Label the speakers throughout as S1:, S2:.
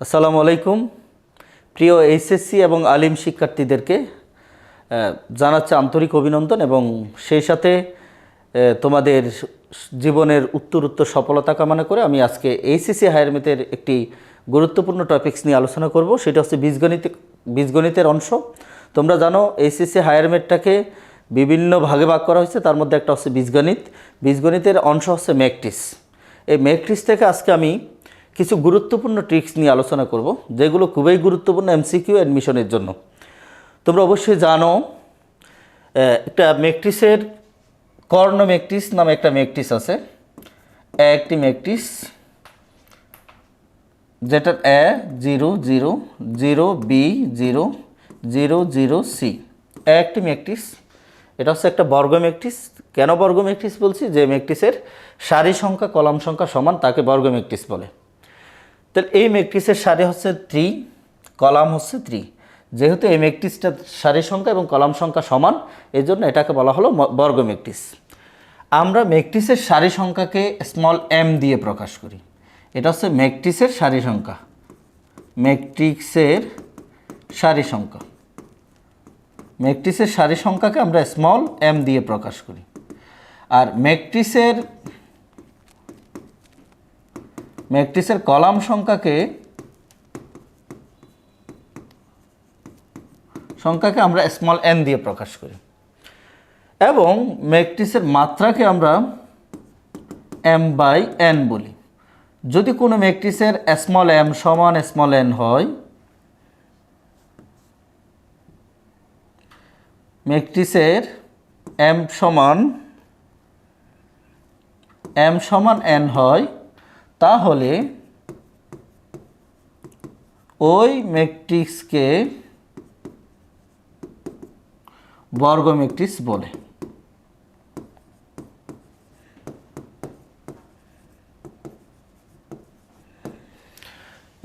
S1: আসসালামু আলাইকুম। প্রিয় এইচএসসি এবং আলিম শিক্ষার্থীদেরকে জানাচ্ছে আন্তরিক অভিনন্দন এবং সেই সাথে তোমাদের জীবনের উত্তর উত্তর সফলতা কামনা করে আমি আজকে এইচএসসি হায়ার ম্যাথের একটি গুরুত্বপূর্ণ টপিকস নিয়ে আলোচনা করব। সেটা হচ্ছে বীজগণিত, বীজগণিতের অংশ। তোমরা জানো, এইচএসসি হায়ার বিভিন্ন ভাগে ভাগ করা হয়েছে। তার মধ্যে একটা হচ্ছে বীজগণিত। বীজগণিতের অংশ হচ্ছে ম্যাকটিস এই ম্যাকট্রিক্স থেকে আজকে আমি কিছু গুরুত্বপূর্ণ ট্রিক্স নিয়ে আলোচনা করব, যেগুলো খুবই গুরুত্বপূর্ণ এমসিকিউ অ্যাডমিশনের জন্য। তোমরা অবশ্যই জানো একটা ম্যাকট্রিক্সের কর্ণ ম্যাকট্রিক্স নামে একটা ম্যাকট্রিক্স আছে। একটি ম্যাকট্রিক্স যেটা A zero zero zero B zero zero zero C একটি ম্যাকট্রিক্স এটা হচ্ছে একটা বর্গ ম্যাকট্রিক্স কেন বর্গ ম্যাকট্রিক্স বলছি? যে ম্যাকট্রিক্সের সারি সংখ্যা, কলাম সংখ্যা সমান, তাকে বর্গ ম্যাকট্রিক্স বলে। তাহলে এই ম্যাট্রিক্সের সারি হচ্ছে থ্রি কলাম হচ্ছে থ্রি যেহেতু এই ম্যাট্রিক্সটা সারি সংখ্যা এবং কলাম সংখ্যা সমান এই জন্য এটাকে বলা হলো বর্গ ম্যাট্রিক্স আমরা ম্যাট্রিক্সের সারি সংখ্যাকে স্মল এম দিয়ে প্রকাশ করি। এটা হচ্ছে ম্যাট্রিক্সের সারি সংখ্যা। ম্যাট্রিক্সের সারি সংখ্যা। ম্যাট্রিক্সের সারি সংখ্যাকে আমরা স্মল এম দিয়ে প্রকাশ করি। আর ম্যাট্রিক্সের ম্যাট্রিক্সের কলাম সংখ্যাকে সংখ্যাকে আমরা স্মল এন দিয়ে প্রকাশ করি। এবং ম্যাট্রিক্সের মাত্রাকে আমরা এম বাই এন বলি। যদি কোনো ম্যাট্রিক্সের স্মল এম সমান স্মল এন হয়, ম্যাট্রিক্সের এম সমান এম সমান এন হয় তাহলে ওই ম্যাট্রিক্সকে বর্গ ম্যাট্রিক্স বলে।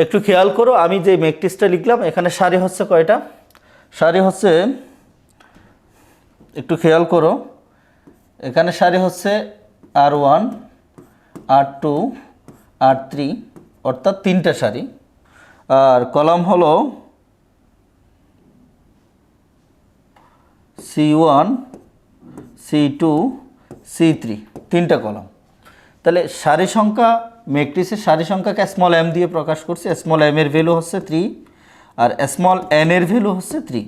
S1: একটু খেয়াল করো, আমি যে ম্যাট্রিক্সটা লিখলাম, এখানে সারি হচ্ছে কয়টা? সারি হচ্ছে, একটু খেয়াল করো, এখানে সারি হচ্ছে R one, R two R three অর্থাৎ তিনটা সারি। আর কলাম হলো C one C two C three তিনটা কলাম। তাহলে সারি সংখ্যা ম্যাট্রিক্সের সারি সংখ্যাকে স্মল এম দিয়ে প্রকাশ করছে। স্মল এম এর ভ্যালু হচ্ছে থ্রি আর স্মল এন এর ভ্যালু হচ্ছে থ্রি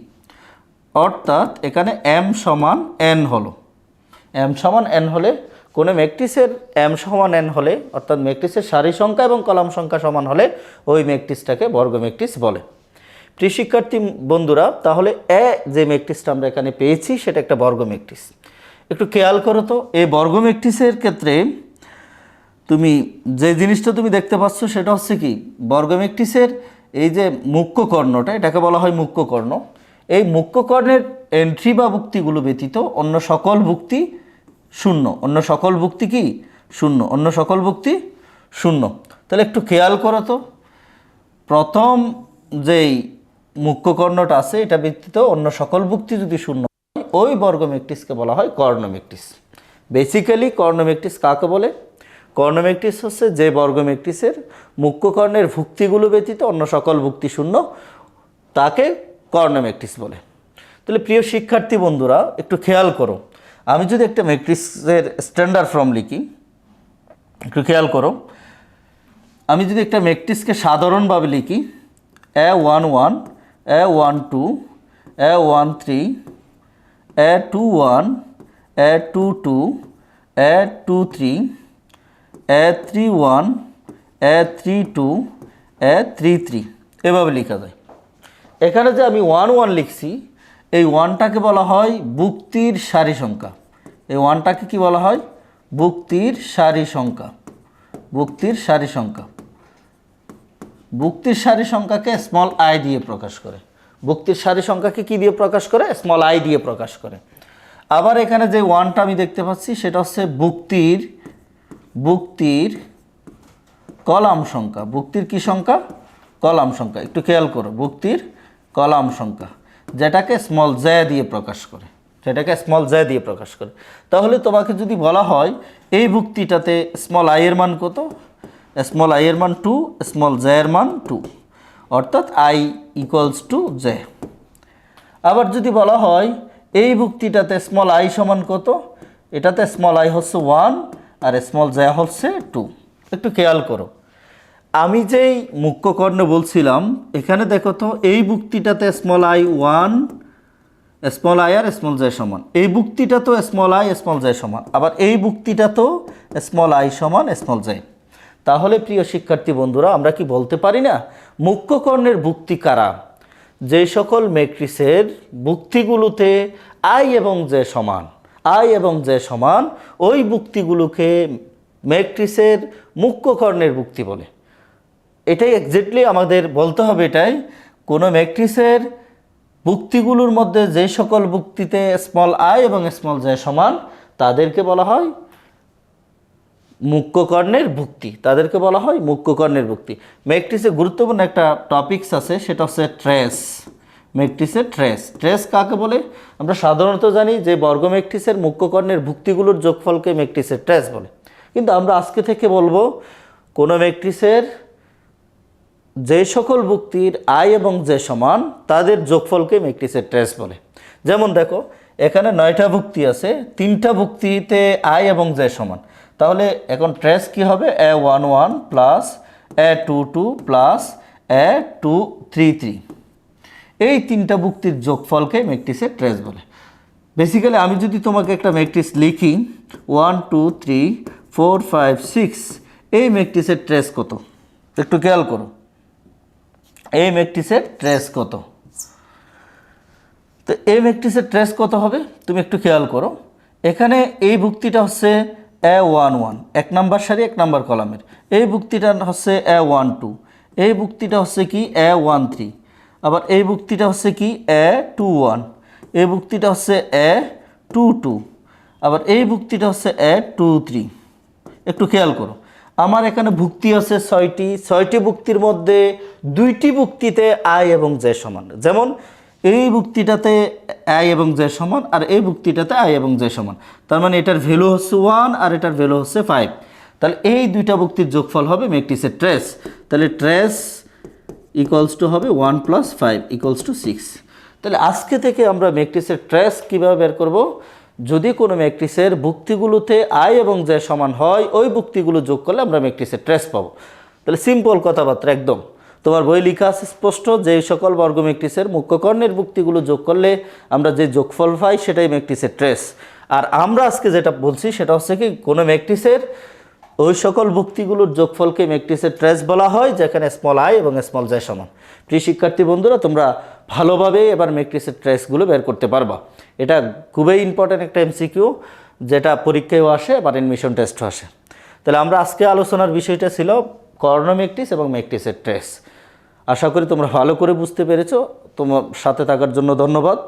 S1: অর্থাৎ এখানে এম সমান এন হলো। এম সমান এন হলে কোনো ম্যাট্রিক্সের এম সমান এন হলে, অর্থাৎ ম্যাট্রিক্সের সারি সংখ্যা এবং কলাম সংখ্যা সমান হলে, ওই ম্যাট্রিক্সটাকে বর্গ ম্যাট্রিক্স বলে। প্রিয় শিক্ষার্থী বন্ধুরা, তাহলে এ যে ম্যাট্রিক্সটা আমরা এখানে পেয়েছি, সেটা একটা বর্গ ম্যাট্রিক্স। একটু খেয়াল করো তো, এই বর্গ ম্যাট্রিক্সের ক্ষেত্রে তুমি যে জিনিসটা তুমি দেখতে পাচ্ছ, সেটা হচ্ছে কি, বর্গ ম্যাট্রিক্সের এই যে মুখ্য কর্ণটা, এটাকে বলা হয় মুখ্য কর্ণ। এই মুখ্য কর্ণের এন্ট্রি বা ভুক্তিগুলো ব্যতীত অন্য সকল ভুক্তি শূন্য। অন্য সকল ভুক্তি কি? শূন্য। অন্য সকল ভুক্তি শূন্য। তাহলে একটু খেয়াল করো তো। প্রথম যেই মুখ্য কর্ণটা আছে, এটা ব্যতীত অন্য সকল ভুক্তি যদি শূন্য হয়, ওই বর্গ ম্যাট্রিক্সকে বলা হয় কর্ণ ম্যাট্রিক্স বেসিক্যালি কর্ণ ম্যাট্রিক্স কাকে বলে? কর্ণ ম্যাট্রিক্স হচ্ছে যে বর্গ ম্যাট্রিক্সের মুখ্য কর্ণের ভুক্তিগুলো ব্যতীত অন্য সকল ভুক্তি শূন্য, তাকে কর্ণ ম্যাট্রিক্স বলে। তাহলে প্রিয় শিক্ষার্থী বন্ধুরা, একটু খেয়াল করো। আমি যদি একটা ম্যাট্রিক্সের স্ট্যান্ডার্ড ফর্ম লিখি, একটু খেয়াল করো। আমি যদি একটা ম্যাট্রিক্সকে সাধারণভাবে লিখি A one one A one two A one three A two one A two two A two three A three one A three two A three three এভাবে লেখা যায়। এখানে যে আমি ওয়ান ওয়ান লিখছি এই ওয়ানটাকে বলা হয় বুক্তির সারি সংখ্যা। এই ওয়ানটাকে কি বলা হয়? বুক্তির সারি সংখ্যা। বুক্তির সারি সংখ্যা। বুক্তির সারি সংখ্যাকে স্মল আই দিয়ে প্রকাশ করে। বুক্তির সারি সংখ্যাকে কি দিয়ে প্রকাশ করে? স্মল আই দিয়ে প্রকাশ করে। আবার এখানে যে ওয়ানটা আমি দেখতে পাচ্ছি, সেটা হচ্ছে বুক্তির বুক্তির কলাম সংখ্যা। বুক্তির কি সংখ্যা? কলাম সংখ্যা। একটু খেয়াল করো। বুক্তির কলাম সংখ্যা। যেটাকে স্মল জে দিয়ে প্রকাশ করে, যেটাকে স্মল জে দিয়ে প্রকাশ করে। তাহলে তোমাকে যদি বলা হয়, এই ভুক্তিটাতে স্মল আই এর মান কত? স্মল আই এর মান টু স্মল জে এর মান টু অর্থাৎ আই ইকুয়ালস টু জে আবার যদি বলা হয়, এই ভুক্তিটাতে স্মল আই সমান কত? এটাতে স্মল আই হচ্ছে ওয়ান আর স্মল জে হচ্ছে টু একটু খেয়াল করো। আমি যেই মুখ্য কর্ণ বলছিলাম, এখানে দেখো তো, এই বুক্তিটাতে small i one small i R small J সমান। এই বুক্তিটা তো স্মল আই স্মল জে সমান। আবার এই বুক্তিটা তো স্মল আই সমান স্মল জে তাহলে প্রিয় শিক্ষার্থী বন্ধুরা, আমরা কি বলতে পারি না? মুখ্য কর্ণের বুক্তি কারা? যে সকল ম্যাট্রিক্সের বুক্তিগুলোতে আই এবং জে সমান আই এবং জে সমান, ওই বুক্তিগুলোকে ম্যাট্রিক্সের মুখ্য কর্ণের বুক্তি বলে। এটাই এক্স্যাক্টলি আমাদের বলতে হবে এটাই, কোনো ম্যাট্রিক্সের বুক্তিগুলোর মধ্যে যে সকল বুক্তিতে স্মল আই এবং স্মল জে সমান, তাদেরকে বলা হয় মুখ্যকর্ণের ভুক্তি তাদেরকে বলা হয় মুখ্যকর্ণের ভুক্তি ম্যাট্রিক্সে গুরুত্বপূর্ণ একটা টপিকস আছে, সেটা হচ্ছে ট্রেস ম্যাট্রিক্সের ট্রেস ট্রেস কাকে বলে? আমরা সাধারণত জানি যে বর্গ ম্যাট্রিক্সের মুখ্যকর্ণের ভুক্তিগুলোর যোগফলকে ম্যাট্রিক্সের ট্রেস বলে। কিন্তু আমরা আজকে থেকে বলব, কোনো ম্যাট্রিক্সের যে সকল ভুক্তির আয় এবং যে সমান, তাদের যোগফলকে ম্যাট্রিক্সের ট্রেস বলে। যেমন দেখো, এখানে নয়টা ভুক্তি আছে, তিনটা ভুক্তিতে আয় এবং যে সমান। তাহলে এখন ট্রেস কি হবে? A one one plus a two two plus a two three three. এই তিনটা ভুক্তির যোগফলকে ম্যাট্রিক্সের ট্রেস বলে। বেসিক্যালি আমি যদি তোমাকে একটা ম্যাট্রিক্স লিখি, one, two, three, four, five, six, এই ম্যাট্রিক্সের ট্রেস কত? একটু খেয়াল করো। এই ম্যাট্রিক্সের ট্রেস কত? তো এই ম্যাট্রিক্সের ট্রেস কত হবে? তুমি একটু খেয়াল করো। এখানে এই ভুক্তিটা হচ্ছে এ ওয়ান ওয়ান এক নাম্বার সারি, এক নাম্বার কলামের। এই ভুক্তিটা হচ্ছে এ ওয়ান টু এই ভুক্তিটা হচ্ছে কি? এ ওয়ান থ্রি আবার এই ভুক্তিটা হচ্ছে কি? এ টু ওয়ান এই ভুক্তিটা হচ্ছে এ টু টু আবার এই ভুক্তিটা হচ্ছে এ টু থ্রি একটু খেয়াল করো। আমার এখানে ভুক্তি আছে ছয়টি ছয়টি ভুক্তির মধ্যে দুইটি ভুক্তিতে আয় এবং জে সমান। যেমন, এই ভুক্তিটাতে আয় এবং জে সমান আর এই ভুক্তিটাতে আয় এবং জে সমান। তার মানে এটার ভ্যালু হচ্ছে ওয়ান আর এটার ভ্যালু হচ্ছে ফাইভ তাহলে এই দুইটা ভুক্তির যোগফল হবে ম্যাট্রিক্সের ট্রেস তাহলে ট্রেস ইকুয়ালস টু হবে one plus five equals to six তাহলে আজকে থেকে আমরা ম্যাট্রিক্সের ট্রেস কীভাবে বের করব? যদি কোনো ম্যাট্রিক্সের ভুক্তিগুলোতে আয় এবং যে সমান হয়, ওই ভুক্তিগুলো যোগ করলে আমরা ম্যাট্রিক্সের ট্রেস পাবো। তাহলে সিম্পল কথাবার্তা একদম। তোমার বই লেখা আছে স্পষ্ট যে সকল বর্গ ম্যাট্রিক্সের মুখ্যকর্ণের ভুক্তিগুলো যোগ করলে আমরা যে যোগফল পাই সেটাই ম্যাট্রিক্সের ট্রেস আর আমরা আজকে যেটা বলছি সেটা হচ্ছে কি, কোনো ম্যাট্রিক্সের ওই সকল ভুক্তিগুলোর যোগফলকে ম্যাট্রিক্সের ট্রেস বলা হয়, যেখানে স্মল আই এবং স্মল জে সমান। প্রিয় শিক্ষার্থী বন্ধুরা, তোমরা ভালোভাবে এবার ম্যাট্রিক্সের ট্রেসগুলো বের করতে পারবা। এটা খুবই ইম্পর্ট্যান্ট একটা এমসিকিউ যেটা পরীক্ষায়ও আসে, আবার এডমিশন টেস্টও আসে। তাহলে আমরা আজকে আলোচনার বিষয়টা ছিল কর্ণ ম্যাট্রিক্স এবং ম্যাট্রিক্সের ট্রেস আশা করি তোমরা ভালো করে বুঝতে পেরেছ। তোমার সাথে থাকার জন্য ধন্যবাদ।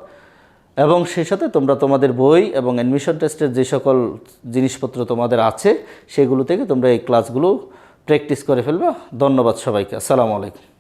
S1: এবং সেই সাথে তোমরা তোমাদের বই এবং অ্যাডমিশন টেস্টের যে সকল জিনিসপত্র তোমাদের আছে, সেগুলো থেকে তোমরা এই ক্লাসগুলো প্র্যাকটিস করে ফেলবে। ধন্যবাদ সবাইকে। আসসালামু আলাইকুম।